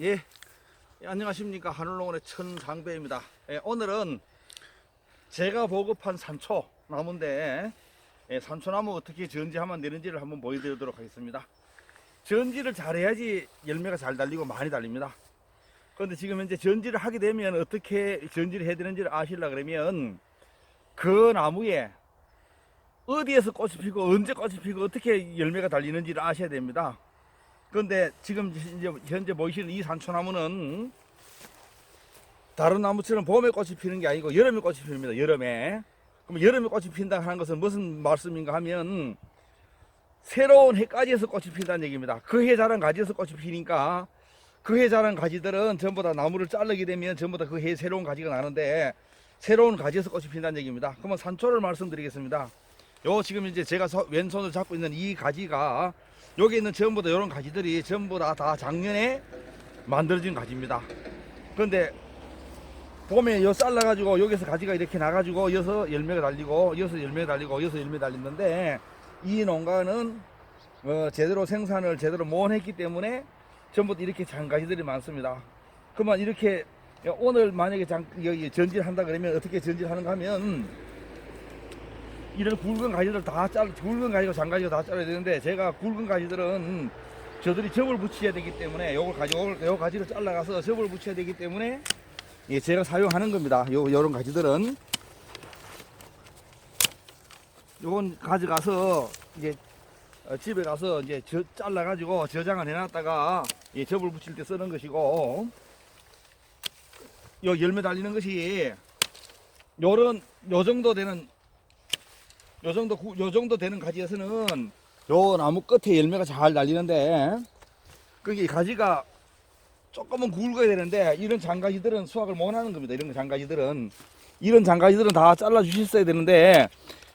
예, 예, 안녕하십니까 하늘농원의 천장배입니다. 예, 오늘은 제가 보급한 산초 나무인데 예, 산초나무 어떻게 전지하면 되는지를 한번 보여드리도록 하겠습니다. 전지를 잘해야지 열매가 잘 달리고 많이 달립니다. 그런데 지금 현재 전지를 하게 되면 어떻게 전지를 해야 되는지를 아시려 그러면 그 나무에 어디에서 꽃이 피고 언제 꽃이 피고 어떻게 열매가 달리는지를 아셔야 됩니다. 그런데 지금 이제 현재 보이시는 이 산초나무는 다른 나무처럼 봄에 꽃이 피는 게 아니고 여름에 꽃이 핍니다. 여름에. 그럼 여름에 꽃이 핀다 하는 것은 무슨 말씀인가 하면 새로운 해까지에서 꽃이 핀다는 얘기입니다. 그 해 자란 가지에서 꽃이 피니까 그 해 자란 가지들은 전부 다 나무를 자르게 되면 전부 다 그 해 새로운 가지가 나는데 새로운 가지에서 꽃이 핀다는 얘기입니다. 그러면 산초를 말씀드리겠습니다. 요 지금 이제 제가 서- 왼손으로 잡고 있는 이 가지가 여기 있는 전부 다 이런 가지들이 전부 다, 다 작년에 만들어진 가지입니다. 그런데 봄에 요 잘라가지고 여기서 가지가 이렇게 나가지고 여기서 열매가 달리고 여기서 열매가 달리고 여기서 열매 달리는데 이 농가는 어, 제대로 생산을 제대로 못 했기 때문에 전부 다 이렇게 장가지들이 많습니다. 그러면 이렇게 오늘 만약에 장, 전질한다 그러면 어떻게 전질하는가 하면 이런 굵은 가지들 다 잘, 굵은 가지고 장가지가 다 잘라야 되는데 제가 굵은 가지들은 저들이 접을 붙여야 되기 때문에 요걸 가지고 요 가지를 잘라가서 접을 붙여야 되기 때문에 예, 제가 사용하는 겁니다. 요 요런 가지들은 요건 가져가서 이제 어, 집에 가서 이제 저, 잘라가지고 저장을 해놨다가 예, 접을 붙일 때 쓰는 것이고 요 열매 달리는 것이 요런 요 정도 되는 요 정도 구- 요 정도 되는 가지에서는 요 나무 끝에 열매가 잘 달리는데 그게 가지가 조금은 굵어야 되는데 이런 장가지들은 수확을 못 하는 겁니다. 이런 장가지들은 이런 장가지들은 다 잘라 주셨어야 되는데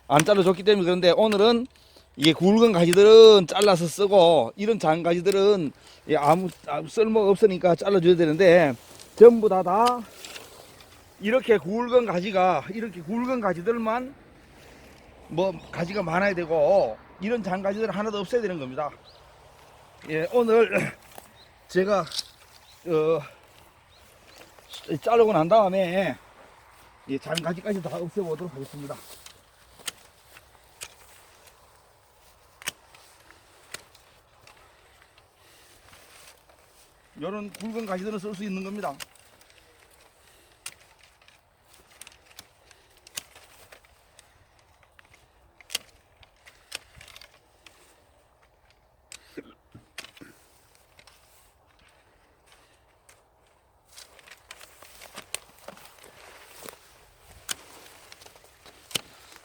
안 잘라 줬기 때문에 그런데 오늘은 이게 굵은 가지들은 잘라서 쓰고 이런 장가지들은 예, 아무, 아무 쓸모 없으니까 잘라 줘야 되는데 전부 다 다 이렇게 굵은 가지가 이렇게 굵은 가지들만 뭐 가지가 많아야 되고 이런 장가지들 하나도 없어야 되는 겁니다. 예, 오늘 제가 어, 자르고 난 다음에 이 장가지까지 다 없애보도록 하겠습니다. 이런 굵은 가지들은 쓸 수 있는 겁니다.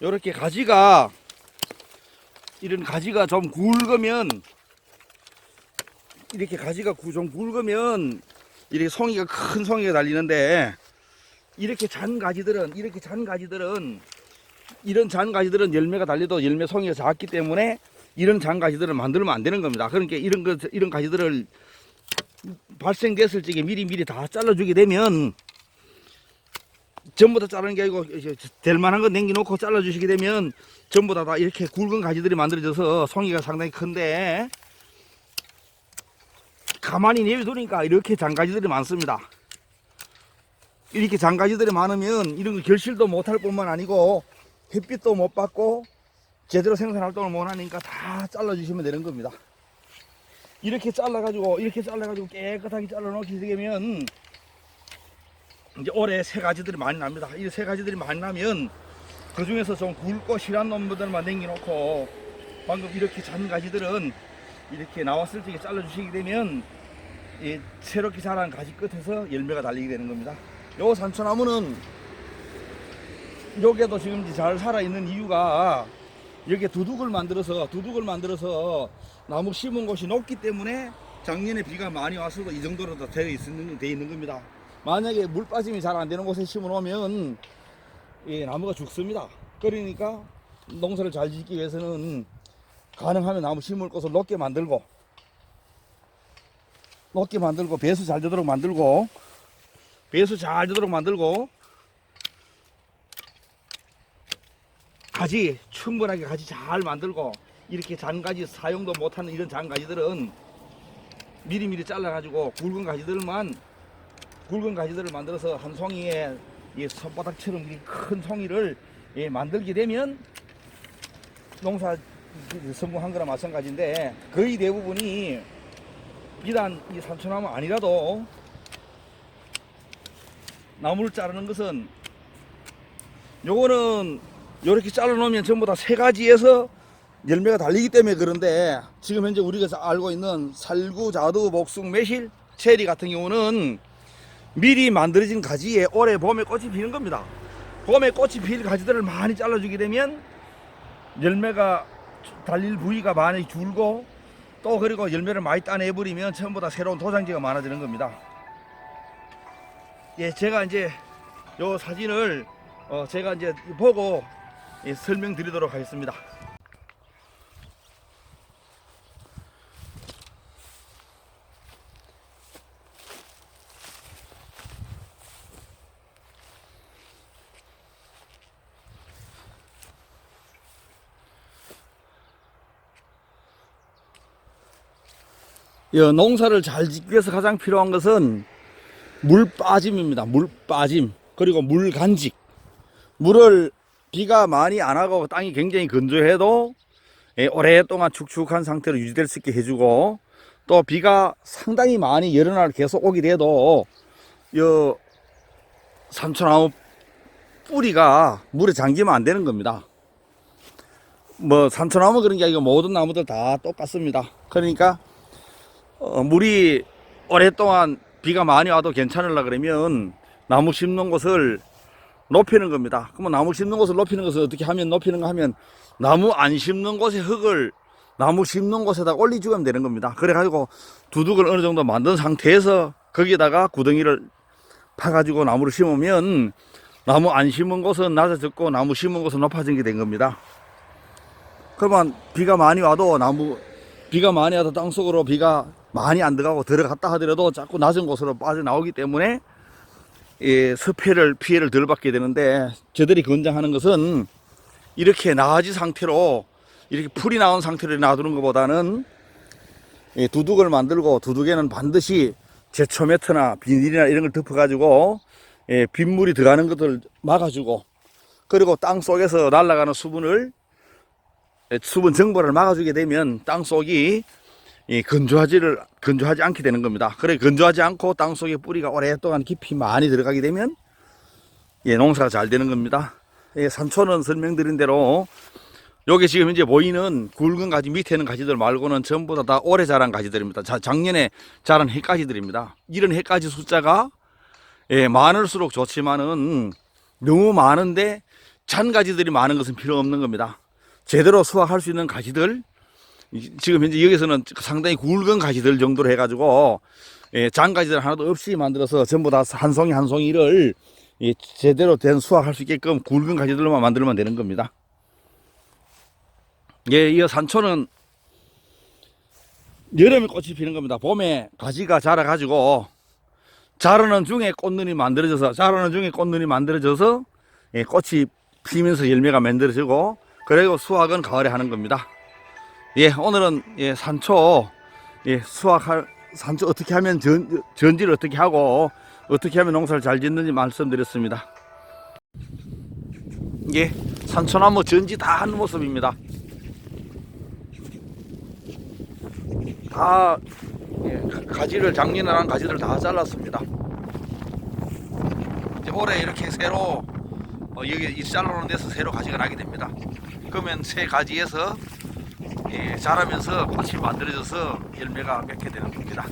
이렇게 가지가 이런 가지가 좀 굵으면 이렇게 가지가 구- 좀 굵으면 이렇게 송이가 큰 송이가 달리는데 이렇게 잔 가지들은 이렇게 잔 가지들은 이런 잔 가지들은 열매가 달려도 열매 송이가 작기 때문에 이런 잔 가지들을 만들면 안 되는 겁니다. 그러니까 이런 거 이런 가지들을 발생됐을 적에 미리 미리 다 잘라주게 되면 전부 다 자르는 게 아니고 될 만한 거 남겨놓고 잘라주시게 되면 전부 다, 다 이렇게 굵은 가지들이 만들어져서 송이가 상당히 큰데 가만히 내비두니까 이렇게 장가지들이 많습니다. 이렇게 장가지들이 많으면 이런 거 결실도 못할 뿐만 아니고 햇빛도 못 받고 제대로 생산 활동을 못 하니까 다 잘라주시면 되는 겁니다. 이렇게 잘라가지고 이렇게 잘라가지고 깨끗하게 잘라놓게 되면 이제 올해 새 가지들이 많이 납니다. 이새 가지들이 많이 나면 그 중에서 좀 굵고 실한 놈들만 남겨놓고 방금 이렇게 잔 가지들은 이렇게 나왔을 적에 잘라주시게 되면 이 새롭게 자란 가지 끝에서 열매가 달리게 되는 겁니다. 요 산초나무는 여기에도 지금 잘 살아있는 이유가 여기에 두둑을 만들어서 두둑을 만들어서 나무 심은 곳이 높기 때문에 작년에 비가 많이 왔어도 이 정도로 다 되어 있는, 되어 있는 겁니다. 만약에 물 빠짐이 잘 안 되는 곳에 심어 놓으면 이 나무가 죽습니다. 그러니까 농사를 잘 짓기 위해서는 가능하면 나무 심을 곳을 높게 만들고 높게 만들고 배수 잘 되도록 만들고 배수 잘 되도록 만들고 가지 충분하게 가지 잘 만들고 이렇게 장가지 사용도 못하는 이런 장가지들은 미리미리 잘라가지고 굵은 가지들만 굵은 가지들을 만들어서 한 송이에 이 손바닥처럼 이큰 송이를 예, 만들게 되면 농사 성공한 거나 마찬가지인데 거의 대부분이 비단 이 산초나무 아니라도 나무를 자르는 것은 요거는 요렇게 잘라 놓으면 전부 다 세 가지에서 열매가 달리기 때문에 그런데 지금 현재 우리가 알고 있는 살구, 자두, 복숭, 매실, 체리 같은 경우는 미리 만들어진 가지에 올해 봄에 꽃이 피는 겁니다. 봄에 꽃이 필 가지들을 많이 잘라주게 되면 열매가 달릴 부위가 많이 줄고 또 그리고 열매를 많이 따내버리면 처음보다 새로운 도장지가 많아지는 겁니다. 예, 제가 이제 요 사진을 어, 제가 이제 보고 예, 설명드리도록 하겠습니다. 농사를 잘 짓기 위해서 가장 필요한 것은 물 빠짐입니다. 물 빠짐. 그리고 물 간직. 물을 비가 많이 안 하고 땅이 굉장히 건조해도 예, 오랫동안 축축한 상태로 유지될 수 있게 해주고 또 비가 상당히 많이 여러 날 계속 오게 돼도 이 산초나무 뿌리가 물에 잠기면 안 되는 겁니다. 뭐 산초나무 그런 게 아니고 모든 나무들 다 똑같습니다. 그러니까 어, 물이 오랫동안 비가 많이 와도 괜찮으려 그러면 나무 심는 곳을 높이는 겁니다. 그러면 나무 심는 곳을 높이는 것을 어떻게 하면 높이는가 하면 나무 안 심는 곳에 흙을 나무 심는 곳에다 올려주면 되는 겁니다. 그래가지고 두둑을 어느 정도 만든 상태에서 거기에다가 구덩이를 파가지고 나무를 심으면 나무 안 심은 곳은 낮아졌고 나무 심은 곳은 높아진 게 된 겁니다. 그러면 비가 많이 와도 나무 비가 많이 와도 땅속으로 비가 많이 안 들어가고 들어갔다 하더라도 자꾸 낮은 곳으로 빠져나오기 때문에 이 습해를 피해를 덜 받게 되는데 저들이 권장하는 것은 이렇게 나아지 상태로 이렇게 풀이 나온 상태로 놔두는 것보다는 이 두둑을 만들고 두둑에는 반드시 제초 매트나 비닐이나 이런 걸 덮어가지고 예, 빗물이 들어가는 것을 막아주고 그리고 땅 속에서 날아가는 수분을 예, 수분 정보를 막아주게 되면 땅 속이 이 건조하지를 건조하지 않게 되는 겁니다. 그래 건조하지 않고 땅 속에 뿌리가 오랫동안 깊이 많이 들어가게 되면 예, 농사가 잘 되는 겁니다. 예, 산초는 설명드린 대로 여기 지금 이제 보이는 굵은 가지 밑에 있는 가지들 말고는 전부 다, 다 오래 자란 가지들입니다. 자, 작년에 자란 햇가지들입니다. 이런 햇가지 숫자가 예, 많을수록 좋지만은 너무 많은데 잔 가지들이 많은 것은 필요 없는 겁니다. 제대로 수확할 수 있는 가지들 이- 지금 현재 여기서는 상당히 굵은 가지들 정도로 해가지고 예, 장가지들 하나도 없이 만들어서 전부 다 한 송이 한 송이를 예, 제대로 된 수확할 수 있게끔 굵은 가지들만 만들면 되는 겁니다. 예, 이 산초는 여름에 꽃이 피는 겁니다. 봄에 가지가 자라가지고 자라는 중에 꽃눈이 만들어져서 자라는 중에 꽃눈이 만들어져서 예, 꽃이 피면서 열매가 만들어지고 그리고 수확은 가을에 하는 겁니다. 예, 오늘은 예, 산초 예, 수확할 산초 어떻게 하면 전, 전지를 어떻게 하고 어떻게 하면 농사를 잘 짓는지 말씀드렸습니다. 예, 산초나무 전지 다 하는 모습입니다. 다 예, 가지를 작년에 난 가지를 다 잘랐습니다. 올해 이렇게 새로 어, 여기 이 잘라놓은 데서 새로 가지가 나게 됩니다. 그러면 새 가지에서 예, 자라면서 꽃이 만들어져서 열매가 맺게 되는 겁니다.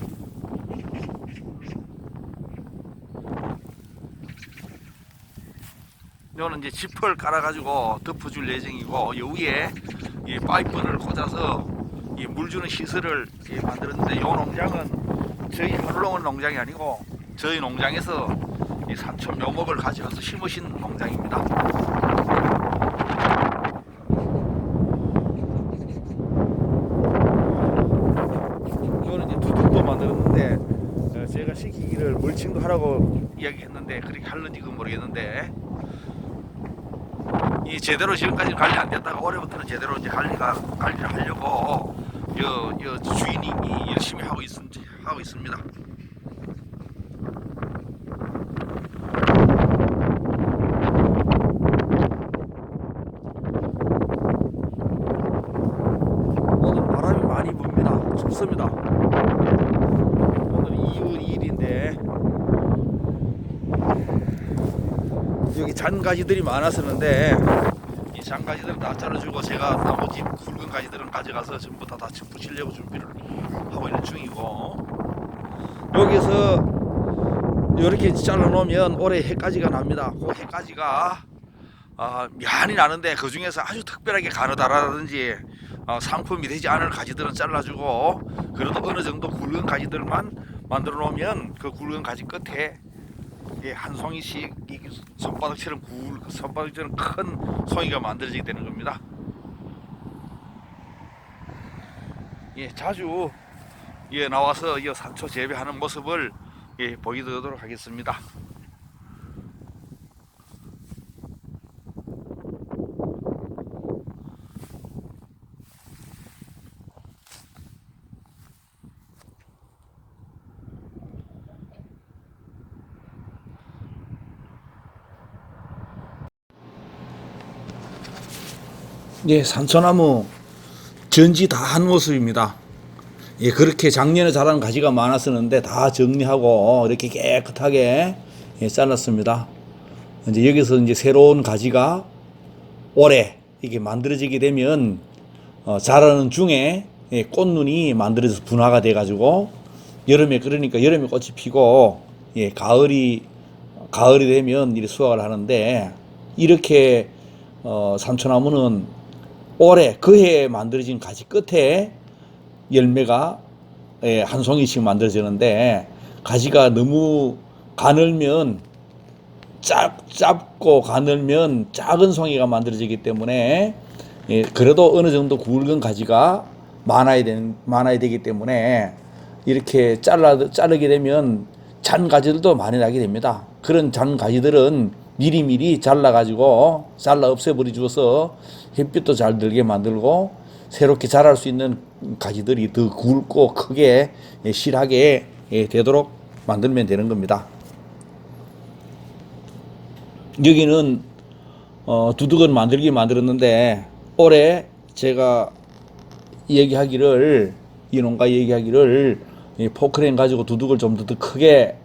이거는 이제 지퍼를 깔아가지고 덮어줄 예정이고 이 위에 이 파이프를 꽂아서 이 물 주는 시설을 예, 만들었는데 이 농장은 저희 하루롱은 농장이 아니고 저희 농장에서 이 산초 묘목을 가져와서 심으신 농장입니다. 이거는 이제 두둑도 만들었는데 어, 제가 시키기를 멀칭도 하라고 이야기했는데 그렇게 할는지 그 모르겠는데 이 제대로 지금까지 관리 안 됐다가 올해부터는 제대로 이제 관리가 관리를 하려고 여, 여 주인이 이 열심히 하고 있 하고 있습니다. 오늘 바람이 많이 붑니다. 춥습니다. 오늘 2월 2일인데 여기 잔가지들이 많았었는데 이 잔가지들은 다 잘라주고 제가 나머지 굵은 가지들은 가져가서 전부 다다 붙이려고 준비를 하고 있는 중이고 여기서 이렇게 잘라 놓으면 올해 해까지가 납니다. 그 해까지가 아, 많이 나는데 그 중에서 아주 특별하게 가느다라든지 어, 상품이 되지 않을 가지들은 잘라주고 그래도 어느 정도 굵은 가지들만 만들어 놓으면 그 굵은 가지 끝에 예, 한 송이씩 이 손바닥처럼 굵 손바닥처럼 큰 송이가 만들어지게 되는 겁니다. 예, 자주 예, 나와서 이 산초 재배하는 모습을 예, 보여드리도록 하겠습니다. 예, 산초나무 전지 다 한 모습입니다. 예, 그렇게 작년에 자란 가지가 많았었는데 다 정리하고 이렇게 깨끗하게 예, 잘랐습니다. 이제 여기서 이제 새로운 가지가 올해 이게 만들어지게 되면 어, 자라는 중에 예, 꽃눈이 만들어져서 분화가 돼가지고 여름에 그러니까 여름에 꽃이 피고 예, 가을이 가을이 되면 이렇게 수확을 하는데 이렇게 어, 산초나무는 올해 그해 만들어진 가지 끝에 열매가 예, 한 송이씩 만들어지는데 가지가 너무 가늘면 작, 짧고 가늘면 작은 송이가 만들어지기 때문에 예, 그래도 어느 정도 굵은 가지가 많아야 되는 많아야 되기 때문에 이렇게 잘라 자르게 되면 잔 가지들도 많이 나게 됩니다. 그런 잔 가지들은 미리미리 잘라 가지고 잘라 없애버리 주어서 햇빛도 잘 들게 만들고 새롭게 자랄 수 있는 가지들이 더 굵고 크게 예, 실하게 예, 되도록 만들면 되는 겁니다. 여기는 어, 두둑은 만들기 만들었는데 올해 제가 얘기하기를 이 농가 얘기하기를 이 포크레인 가지고 두둑을 좀 더 크게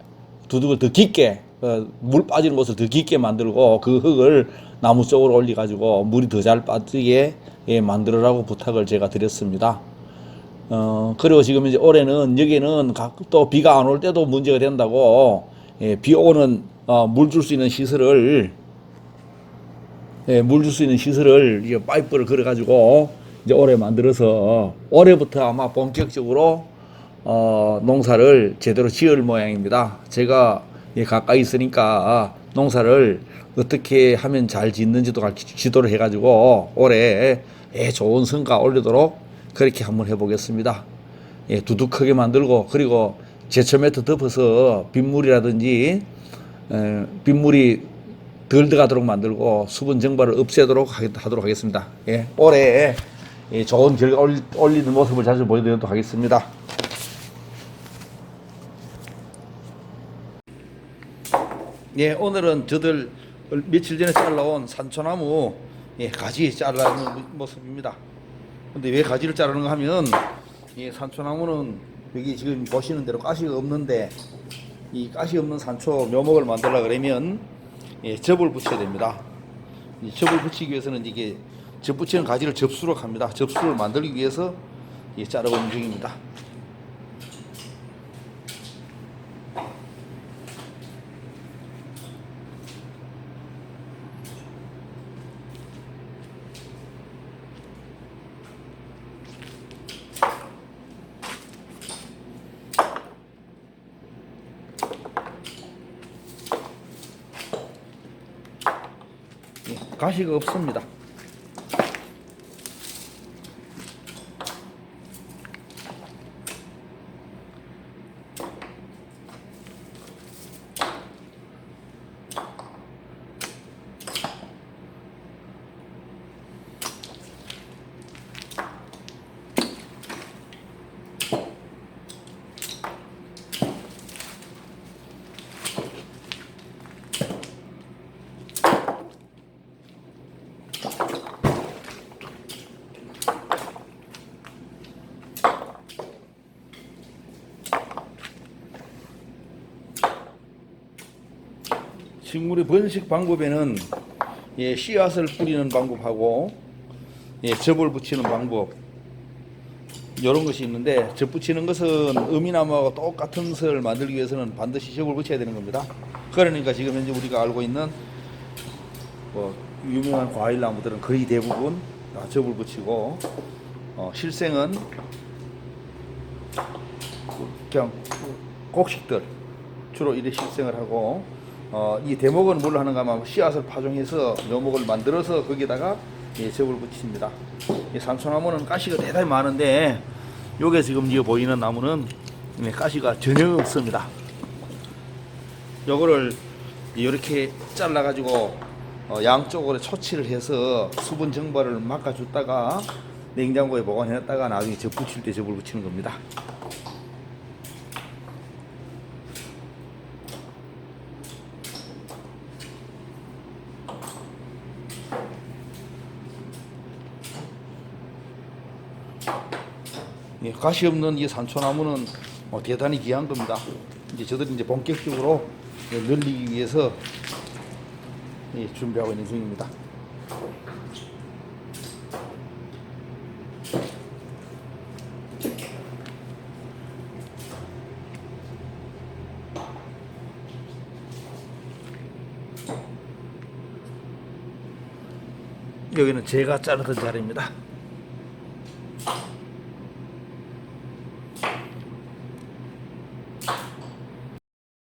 두둑을 더 깊게 어, 물 빠지는 곳을 더 깊게 만들고 그 흙을 나무 쪽으로 올려 가지고 물이 더 잘 빠지게 예, 만들어라고 부탁을 제가 드렸습니다. 어, 그리고 지금 이제 올해는 여기는 각- 또 비가 안 올 때도 문제가 된다고 예, 비 오는 어, 물 줄 수 있는 시설을 예, 물 줄 수 있는 시설을 이제 파이프를 걸어 가지고 이제 올해 만들어서 올해부터 아마 본격적으로 어, 농사를 제대로 지을 모양입니다. 제가 예, 가까이 있으니까 농사를 어떻게 하면 잘 짓는지도 지도를 해가지고 올해 예, 좋은 성과 올리도록 그렇게 한번 해보겠습니다. 예, 두둑하게 만들고 그리고 제초 매트 덮어서 빗물이라든지 에, 빗물이 덜 들어가도록 만들고 수분 증발을 없애도록 하- 하도록 하겠습니다. 예, 올해 예, 좋은 결과 올- 올리는 모습을 자주 보여드리도록 하겠습니다. 예, 오늘은 저들 며칠 전에 잘라온 산초나무 예, 가지 잘라는 모습입니다. 근데 왜 가지를 자르는가 하면 이 산초나무는 여기 지금 보시는 대로 가시가 없는데 이 가시 없는 산초 묘목을 만들려 그러면 예, 접을 붙여야 됩니다. 이 접을 붙이기 위해서는 이게 접 붙이는 가지를 접수로 합니다. 접수를 만들기 위해서 예, 자르고 있는 중입니다. 예, 가시가 없습니다. 식물의 번식 방법에는 예, 씨앗을 뿌리는 방법하고 예, 접을 붙이는 방법 이런 것이 있는데 접 붙이는 것은 음이나무하고 똑같은 설을 만들기 위해서는 반드시 접을 붙여야 되는 겁니다. 그러니까 지금 현재 우리가 알고 있는 뭐 유명한 과일 나무들은 거의 대부분 다 접을 붙이고 어, 실생은 그냥 곡식들 주로 이래 실생을 하고 어, 이 대목은 뭘로 하는가 하면 씨앗을 파종해서 묘목을 만들어서 거기다가 예, 접을 붙입니다. 이 산초나무는 가시가 대단히 많은데 요게 지금 이 보이는 나무는 예, 가시가 전혀 없습니다. 요거를 이렇게 잘라 가지고 어, 양쪽으로 초치를 해서 수분 증발을 막아줬다가 냉장고에 보관해놨다가 나중에 접 붙일 때 접을 붙이는 겁니다. 가시 없는 이 산초나무는 어, 대단히 귀한 겁니다. 이제 저들이 이제 본격적으로 예, 늘리기 위해서 예, 준비하고 있는 중입니다. 여기는 제가 자르던 자리입니다.